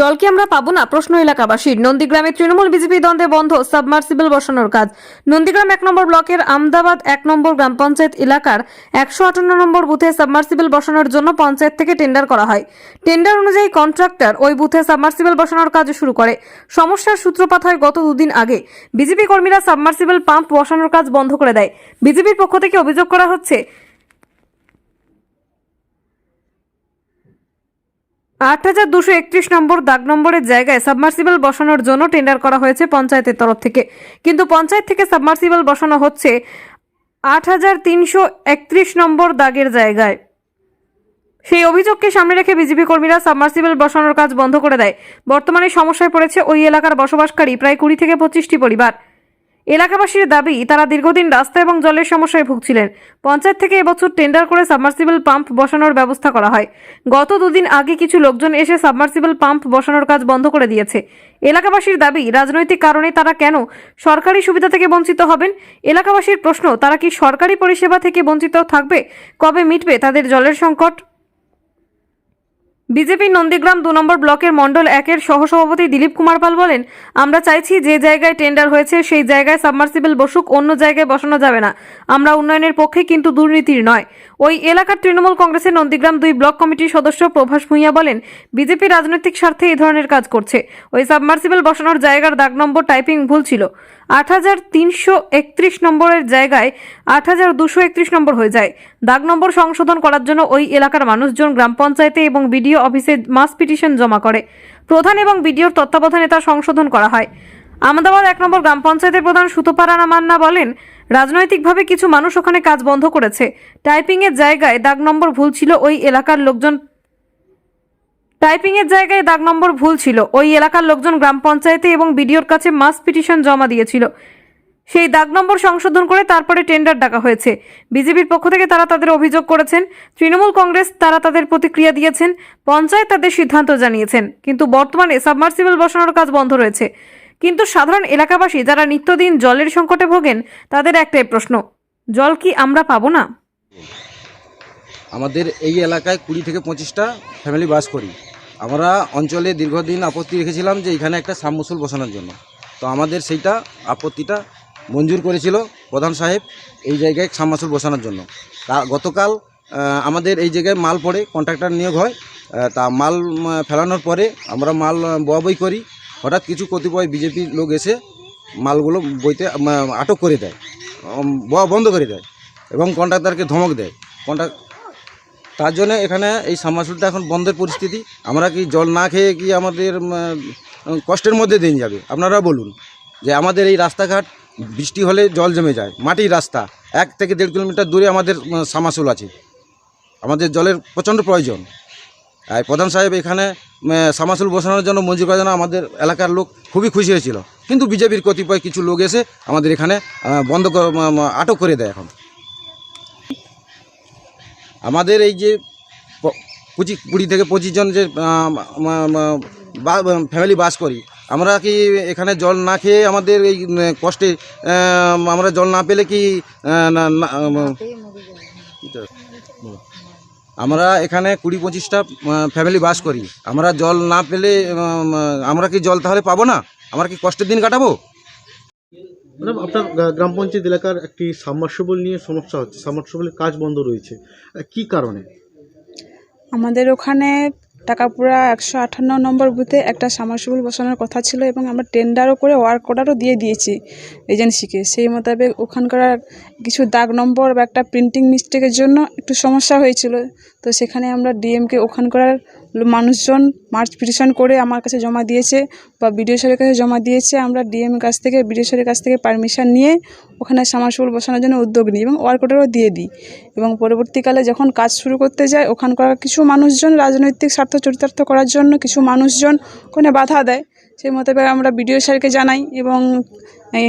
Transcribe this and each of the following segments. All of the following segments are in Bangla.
জল কি আমরা পাবো না? প্রশ্ন এলাকাবাসীর। নন্দীগ্রামে তৃণমূল বিজেপি দ্বন্দ্বে বন্ধ, সাবমার্সিবল বসানোর কাজ। নন্দীগ্রাম এক নম্বর ব্লকের আমদাবাদ এক নম্বর গ্রাম পঞ্চায়েত এলাকার একশো আটান্ন নম্বর বুথে সাবমার্সিবল বসানোর জন্য পঞ্চায়েত থেকে টেন্ডার করা হয়। টেন্ডার অনুযায়ী কন্ট্রাক্টর ওই বুথে সাবমার্সিবল বসানোর কাজ শুরু করে। সমস্যার সূত্রপাত হয় গত দুদিন আগে। বিজেপি কর্মীরা সাবমার্সিবল পাম্প বসানোর কাজ বন্ধ করে দেয়। বিজেপির পক্ষ থেকে অভিযোগ করা হচ্ছে আট হাজার দুশো একত্রিশ নম্বর দাগ নম্বরের জায়গায় সাবমার্সিবল বসানোর জন্য টেন্ডার করা হয়েছে পঞ্চায়েতের তরফ থেকে। কিন্তু পঞ্চায়েত থেকে সাবমার্সিবল বসানো হচ্ছে আট হাজার তিনশো একত্রিশ নম্বর দাগের জায়গায়। সেই অভিযোগকে সামনে রেখে বিজেপি কর্মীরা সাবমার্সিবল বসানোর কাজ বন্ধ করে দেয়। বর্তমানে সমস্যায় পড়েছে ওই এলাকার বসবাসকারী প্রায় কুড়ি থেকে পঁচিশটি পরিবার। এলাকাবাসীর দাবি, তারা দীর্ঘদিন রাস্তা এবং জলের সমস্যায় ভুগছিলেন। পঞ্চায়েত থেকে এবছর টেন্ডার করে সাবমার্সিবল পাম্প বসানোর ব্যবস্থা করা হয়। গত দুদিন আগে কিছু লোকজন এসে সাবমার্সিবল পাম্প বসানোর কাজ বন্ধ করে দিয়েছে। এলাকাবাসীর দাবি, রাজনৈতিক কারণে তারা কেন সরকারি সুবিধা থেকে বঞ্চিত হবেন? এলাকাবাসীর প্রশ্ন, তারা কি সরকারি পরিষেবা থেকে বঞ্চিত থাকবে? কবে মিটবে তাদের জলের সংকট? বিজেপি নন্দীগ্রাম দু নম্বর ব্লকের মণ্ডল একের সহসভাপতি দিলীপ কুমার পাল বলেন, আমরা চাইছি যে জায়গায় টেন্ডার হয়েছে, সেই জায়গায় সাবমার্সিবল বসুক, অন্য জায়গায় বসানো যাবে না। আমরা উন্নয়নের পক্ষে কিন্তু দুর্নীতির নয়। ওই এলাকার তৃণমূল কংগ্রেসের নন্দীগ্রাম দুই ব্লক কমিটির সদস্য প্রভাস ভূঁইয়া বলেন, বিজেপি রাজনৈতিক স্বার্থে এই ধরনের কাজ করছে। ওই সাবমার্সিবল বসানোর জায়গার দাগ নম্বর টাইপিং ভুল ছিল। আট হাজার তিনশো একত্রিশ নম্বরের জায়গায় আট হাজার দুশো একত্রিশ নম্বর হয়ে যায়। দাগ নম্বর সংশোধন করার জন্য ওই এলাকার মানুষজন গ্রাম পঞ্চায়েতে এবং বিডিও অফিসে মাস পিটিশন জমা করে। প্রধান এবং বিডিওর তত্ত্বাবধানে তা সংশোধন করা হয়। আহমেদাবাদ এক নম্বর গ্রাম পঞ্চায়েতের প্রধান সুতোপারানা মান্না বলেন, রাজনৈতিকভাবে কিছু মানুষ ওখানে কাজ বন্ধ করেছে। টাইপিংয়ের জায়গায় দাগ নম্বর ভুল ছিল, ওই এলাকার লোকজন টাইপিং এর জায়গায় দাগ নম্বর ভুল ছিল, ওই এলাকার লোকজন গ্রাম পঞ্চায়েতে এবং বিডিওর কাছে মাস পিটিশন জমা দিয়েছিল। সেই দাগ নম্বর সংশোধন করে তারপরে টেন্ডার ডাকা হয়েছে। বিজেপির পক্ষ থেকে তারা তাদের অভিযোগ করেছেন। তৃণমূল কংগ্রেস তারা তাদের প্রতিক্রিয়া দিয়েছেন। পঞ্চায়েত তাদের সিদ্ধান্ত জানিয়েছেন। কিন্তু বর্তমানে সাবমার্সিবল বসানোর কাজ বন্ধ রয়েছে। কিন্তু সাধারণ এলাকাবাসী যারা নিত্যদিন জলের সংকটে ভোগেন, তাদের একটাই প্রশ্ন, জল কি আমরা পাবো না? আমাদের এই এলাকায় কুড়ি থেকে পঁচিশটা ফ্যামিলি বাস করি। আমরা অঞ্চলে দীর্ঘদিন আপত্তি রেখেছিলাম যে এখানে একটা সাবমসুল বসানোর জন্য। তো আমাদের সেইটা, আপত্তিটা মঞ্জুর করেছিল প্রধান সাহেব এই জায়গায় সাবমাসুল বসানোর জন্য। তা গতকাল আমাদের এই জায়গায় মাল পড়ে কন্ট্রাক্টর নিয়োগ হয় তা মাল ফেলানোর পরে আমরা মাল আহ, বই করি। হঠাৎ কিছু কতিপয় বিজেপির লোক এসে মালগুলো বইতে আটক করে দেয় বন্ধ করে দেয় এবং কন্ট্রাক্টরকে ধমক দেয়। কন্ট্রাক্ট তার জন্য এখানে এই সাবমার্সিবলটা এখন বন্ধের পরিস্থিতি। আমরা কি জল না খেয়ে কি আমাদের কষ্টের মধ্যে দিন যাবে? আপনারা বলুন যে আমাদের এই রাস্তাঘাট বৃষ্টি হলে জল জমে যায়, মাটির রাস্তা, এক থেকে দেড় কিলোমিটার দূরে আমাদের সামাসুল আছে। আমাদের জলের প্রচণ্ড প্রয়োজন। আর প্রধান সাহেব এখানে সামাসুল বসানোর জন্য মঞ্জুর করার জন্য আমাদের এলাকার লোক খুবই খুশি হয়েছিল। কিন্তু বিজেপির কতিপয় কিছু লোক এসে আমাদের এখানে বন্ধ আটক করে দেয় এখন। আমাদের এই যে পঁচিশ, কুড়ি থেকে পঁচিশ জন যে ফ্যামিলি বাস করি আমরা কি এখানে জল না খেয়ে আমাদের এই কষ্টে আমরা জল না পেলে কি। আমরা এখানে কুড়ি পঁচিশটা ফ্যামিলি বাস করি। আমরা জল না পেলে আমরা কি জল তাহলে পাবো না? আমরা কি কষ্টের দিন কাটাবো? ম্যাডাম আপনার গ্রাম পঞ্চায়েত এলাকার একটি সাবমার্সিবল নিয়ে সমস্যা হচ্ছে। সাবমার্সিবলের কাজ বন্ধ রয়েছে। কি কারণে? আমাদের ওখানে টাকাপুরা একশো আঠান্ন নম্বর বুথে একটা সামারসিবল বসানোর কথা ছিল এবং আমরা টেন্ডারও করে ওয়ার্ক অর্ডারও দিয়ে দিয়েছি এজেন্সিকে। সেই মোতাবেক ওখানকার কিছু দাগ নম্বর বা একটা প্রিন্টিং মিস্টেকের জন্য একটু সমস্যা হয়েছিল। তো সেখানে আমরা ডিএমকে ওখানকার মানুষজন মার্চ পিটিশন করে আমার কাছে জমা দিয়েছে বা বিডিও স্যারের কাছে জমা দিয়েছে। আমরা ডিএম কাছ থেকে, বিডিও স্যারের কাছ থেকে পারমিশন নিয়ে ওখানে সামারসিবল বসানোর জন্য উদ্যোগ নিই এবং ওয়ার্ক অর্ডারও দিয়ে দিই। এবং পরবর্তীকালে যখন কাজ শুরু করতে যায়, ওখানকার কিছু মানুষজন রাজনৈতিক স্বার্থ চরিতার্থ করার জন্য কিছু মানুষজন ওখানে বাধা দেয়। সেই মোতাবেক আমরা বিডিও স্যারকে জানাই এবং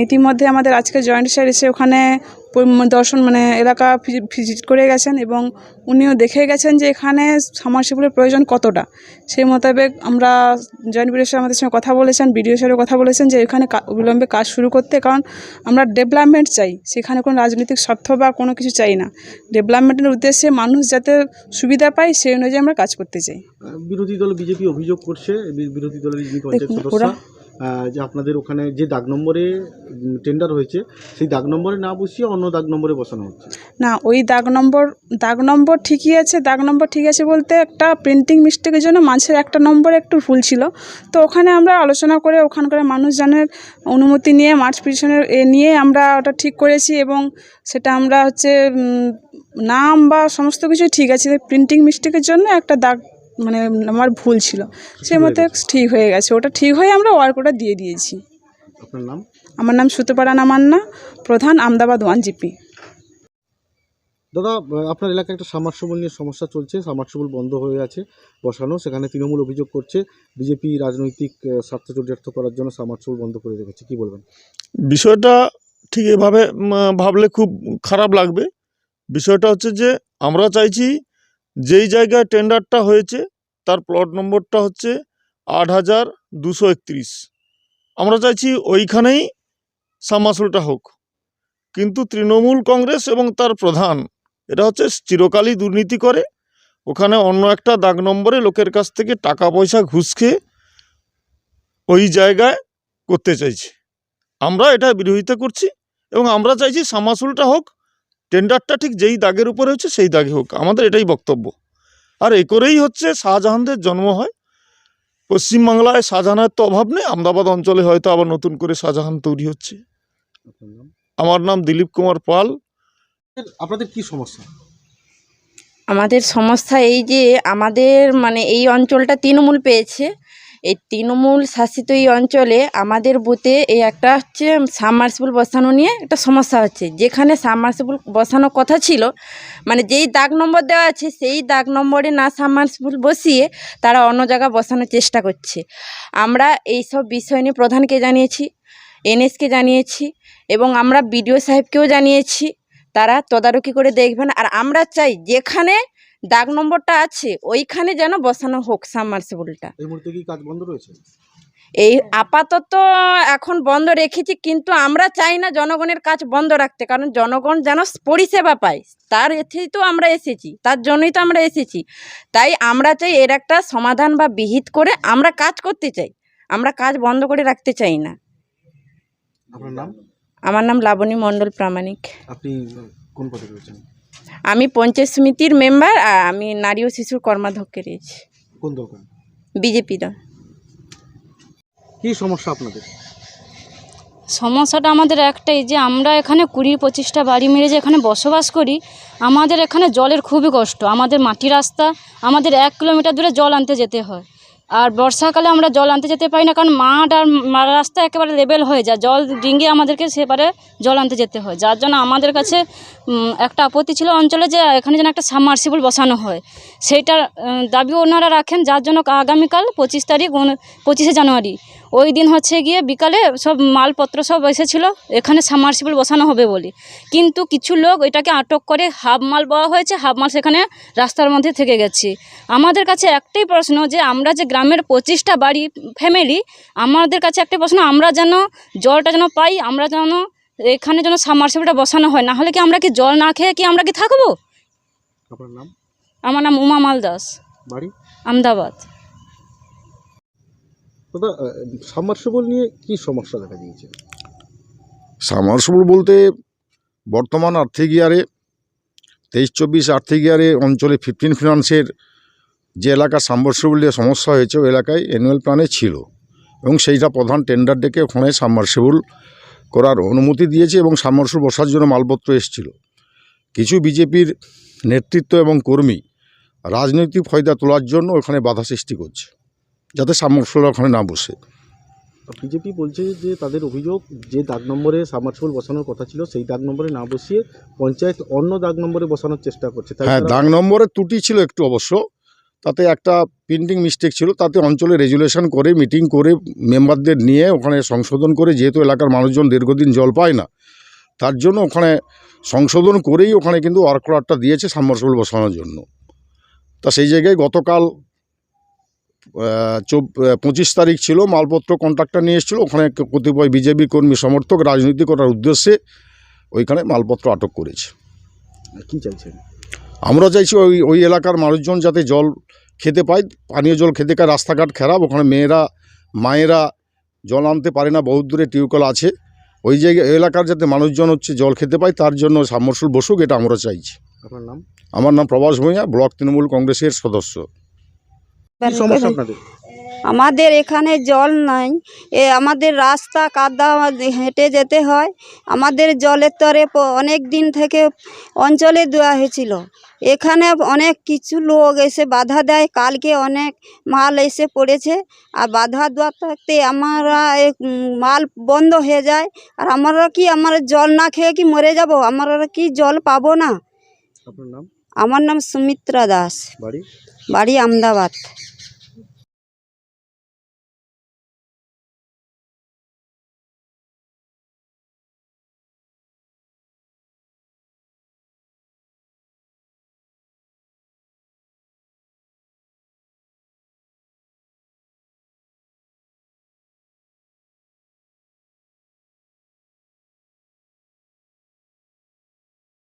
ইতিমধ্যে আমাদের আজকে জয়েন্ট স্যার এসে ওখানে দর্শন মানে এলাকা ভিজিট করে গেছেন এবং উনিও দেখে গেছেন যে এখানে সামারসিবলের প্রয়োজন কতটা। সেই মোতাবেক আমরা জয়েন্ট বিডিও আমাদের সঙ্গে কথা বলেছেন বিডিও স্যারও কথা বলেছেন যে এখানে অবিলম্বে কাজ শুরু করতে কারণ আমরা ডেভেলপমেন্ট চাই। সেখানে কোনো রাজনৈতিক স্বার্থ বা কোনো কিছু চাই না। ডেভেলপমেন্টের উদ্দেশ্যে মানুষ যাতে সুবিধা পায় সেই অনুযায়ী আমরা কাজ করতে চাই। বিরোধী দল বিজেপি অভিযোগ করছে বিরোধী দলের ওরা- যে আপনাদের ওখানে যে দাগ নম্বরে টেন্ডার হয়েছে, সেই দাগ নম্বরে না বসিয়ে অন্য দাগ নম্বরে বসানো হচ্ছে। না, ওই দাগ নম্বর দাগ নম্বর ঠিকই আছে, দাগ নম্বর ঠিক আছে বলতে একটা প্রিন্টিং মিস্টেকের জন্য মাঝের একটা নম্বর একটু ভুল ছিল। তো ওখানে আমরা আলোচনা করে ওখানকার মানুষজনের অনুমতি নিয়ে, মার্চ পিটিশনের এ নিয়ে আমরা ওটা ঠিক করেছি এবং সেটা আমরা হচ্ছে নাম বা সমস্ত কিছু ঠিক আছে। প্রিন্টিং মিস্টেকের জন্য একটা দাগ মানে আমার ভুল ছিল। সে মতো ঠিক হয়ে গেছে। ওটা ঠিক হয়ে আমরা ওয়ার্ক ওটা দিয়ে দিয়েছি। আপনার নাম? আমার নাম সুতপাড়ানা মান্না প্রধান আমদাবাদ ওয়ান জিপি। দাদা আপনার এলাকায় একটা সামারসবল নিয়ে সমস্যা চলছে। সামারসবল বন্ধ হয়ে আছে বসানো। সেখানে তৃণমূল অভিযোগ করছে বিজেপি রাজনৈতিক স্বার্থ চরিতার্থ করার জন্য সামারসবল বন্ধ করে রেখেছে। কি বলবেন? বিষয়টা ঠিক এভাবে ভাবলে খুব খারাপ লাগবে। বিষয়টা হচ্ছে যে আমরা চাইছি যেই জায়গায় টেন্ডারটা হয়েছে তার প্লট নম্বরটা হচ্ছে আট হাজার দুশো একত্রিশ। আমরা চাইছি ওইখানেই সাবমার্সিবলটা হোক। কিন্তু তৃণমূল কংগ্রেস এবং তার প্রধান এটা হচ্ছে চিরকালই দুর্নীতি করে। ওখানে অন্য একটা দাগ নম্বরে লোকের কাছ থেকে টাকা পয়সা ঘুষ খেয়ে ওই জায়গায় করতে চাইছে। আমরা এটা বিরোধিতা করছি এবং আমরা চাইছি সামাসুলটা হোক টেন্ডারটা ঠিক যেই দাগের উপরে হচ্ছে সেই দাগে হোক। আমাদের এটাই বক্তব্য। আর এ করেই হচ্ছে শাহজাহানদের জন্ম হয়। পশ্চিমবাংলায় শাহজাহানের তো অভাব নেই আমদাবাদ অঞ্চলে হয়তো আবার নতুন করে শাহজাহান তৈরি হচ্ছে। আমার নাম দিলীপ কুমার পাল। আপনাদের কি সমস্যা? আমাদের সমস্যা এই যে আমাদের মানে এই অঞ্চলটা তৃণমূল পেয়েছে। এই তৃণমূল শাসিত এই অঞ্চলে আমাদের বুথে এই একটা হচ্ছে সাবমার্সিবল বসানো নিয়ে একটা সমস্যা হচ্ছে। যেখানে সাবমার্সিবল বসানোর কথা ছিল মানে যেই দাগ নম্বর দেওয়া আছে, সেই দাগ নম্বরে না সাবমার্সিবল বসিয়ে তারা অন্য জায়গা বসানোর চেষ্টা করছে। আমরা এই সব বিষয় নিয়ে প্রধানকে জানিয়েছি, এনএসকে জানিয়েছি এবং আমরা বিডিও সাহেবকেও জানিয়েছি, তারা তদারকি করে দেখবেন। আর আমরা চাই যেখানে দাগ নম্বরটা আছে ওইখানে যেন বসানো হোক সাবমার্সিবলটা এই মুহূর্তে কি কাজ বন্ধ রয়েছে? এই আপাতত এখন বন্ধ রেখেছি কিন্তু আমরা চাই না জনগণের কাজ বন্ধ রাখতে কারণ জনগণ যেন পরিষেবা পায়। তার এতেই তো আমরা এসেছি তার জন্যই তো আমরা এসেছি। তাই আমরা চাই এর একটা সমাধান বা বিহিত করে আমরা কাজ করতে চাই আমরা কাজ বন্ধ করে রাখতে চাই না। আমার নাম লাবণী মণ্ডল প্রামাণিক। আপনি কোন পদে রয়েছেন? আমি পঞ্চায়েত সমিতির মেম্বার আর আমি নারী ও শিশুর কর্মাধ্যক্ষে রয়েছি। কোন দরকার বিজেপি দল। কি সমস্যা আপনাদের? সমস্যাটা আমাদের একটাই যে আমরা এখানে কুড়ি পঁচিশটা বাড়ি মেরে যে এখানে বসবাস করি আমাদের এখানে জলের খুবই কষ্ট। আমাদের মাটি রাস্তা আমাদের এক কিলোমিটার দূরে জল আনতে যেতে হয়। আর বর্ষাকালে আমরা জল আনতে যেতে পারি না, কারণ মাঠ আর রাস্তা একেবারে লেবেল হয়ে যায়। জল ডিঙ্গে আমাদেরকে সেবারে জল আনতে যেতে হয়। যার জন্য আমাদের কাছে একটা আপত্তি ছিল অঞ্চলে যে এখানে যেন একটা সাবমার্সিবল বসানো হয়। সেইটার দাবি ওনারা রাখেন, যার জন্য আগামীকাল পঁচিশ তারিখ পঁচিশে জানুয়ারি ওই দিন হচ্ছে গিয়ে বিকালে সব মালপত্র সব এসেছিল এখানে সাবমার্সিবল বসানো হবে বলে। কিন্তু কিছু লোক এটাকে আটক করে হাফ মাল বওয়া হয়েছে হাফ মাল সেখানে রাস্তার মধ্যে থেকে গেছে। আমাদের কাছে একটাই প্রশ্ন যে আমরা যে গ্রামের পঁচিশটা বাড়ি ফ্যামিলি আমাদের কাছে একটাই প্রশ্ন আমরা যেন জলটা যেন পাই আমরা যেন এখানে যেন সাবমার্সিবলটা বসানো হয় না হলে কি আমরা কি জল না খেয়ে কি আমরা কি থাকব? আমার নাম উমা মাল দাস। বাড়ি? আমদাবাদ। দাদা সাবমার্সিবল নিয়ে কি সমস্যা দেখা দিয়েছে? সাবমার্সিবল বলতে বর্তমান আর্থিক ইয়ারে, তেইশ চব্বিশ আর্থিক ইয়ারে, অঞ্চলে ফিফটিন ফিনান্সের যে এলাকা সাবমার্সিবল নিয়ে সমস্যা হয়েছে, ওই এলাকায় অ্যানুয়াল প্ল্যানে ছিল। এবং সেইটা প্রধান টেন্ডার ডেকে ওখানে সাবমার্সিবল করার অনুমতি দিয়েছে এবং সাবমার্সিবল বসার জন্য মালপত্র এসেছিল। কিছু বিজেপির নেতৃত্ব এবং কর্মী রাজনৈতিক ফয়দা তোলার জন্য ওখানে বাধা সৃষ্টি করছে। যাতে সাবমার্সিবল ওখানে না বসে। বিজেপি বলছে যে তাদের অভিযোগ যে দাগ নম্বরে সাবমার্সিবল বসানোর কথা ছিল সেই দাগ নম্বরে না বসিয়ে পঞ্চায়েত অন্য দাগ নম্বরে বসানোর চেষ্টা করছে। হ্যাঁ দাগ নম্বরে ত্রুটি ছিল একটু অবশ্য। তাতে একটা প্রিন্টিং মিস্টেক ছিল। তাতে অঞ্চলে রেজুলেশন করে মিটিং করে মেম্বারদের নিয়ে ওখানে সংশোধন করে যেহেতু এলাকার মানুষজন দীর্ঘদিন জল পায় না তার জন্য ওখানে সংশোধন করেই ওখানে কিন্তু ওয়ার্ক অর্ডারটা দিয়েছে সাবমার্সিবল বসানোর জন্য। তা সেই জায়গায় গতকাল পঁচিশ তারিখ ছিল মালপত্র কন্ট্রাক্টর নিয়ে এসেছিল ওখানে কতিপয় বিজেপি কর্মী সমর্থক রাজনীতি করার উদ্দেশ্যে ওইখানে মালপত্র আটক করেছে। কি চাইছেন? আমরা চাইছি ওই ওই এলাকার মানুষজন যাতে জল খেতে পায় পানীয় জল খেতে পায় রাস্তাঘাট খারাপ ওখানে মেয়েরা মায়েরা জল আনতে পারে না বহুত দূরে টিউবওয়েল আছে। ওই জায়গায় ওই এলাকার যাতে মানুষজন হচ্ছে জল খেতে পায় তার জন্য সাবমর্সুল বসুক এটা আমরা চাইছি। আপনার নাম? আমার নাম প্রভাস ভূঁইয়া ব্লক তৃণমূল কংগ্রেসের সদস্য। সমস্যা আপনাদের? আমাদের এখানে জল নাই। এ আমাদের রাস্তা কাদা হেঁটে যেতে হয়। আমাদের জলের তরে অনেক দিন থেকে অঞ্চলে দেওয়া হয়েছিল। এখানে অনেক কিছু লোক এসে বাধা দেয়। কালকে অনেক মাল এসে পড়েছে। আর বাধা দেওয়া থাকতে আমরা মাল বন্ধ হয়ে যায়। আর আমরা কি আমরা জল না খেয়ে কি মরে যাব? আমরা কি জল পাবো না? আমার নাম সুমিত্রা দাস। বাড়ি? বাড়ি আমদাবাদ।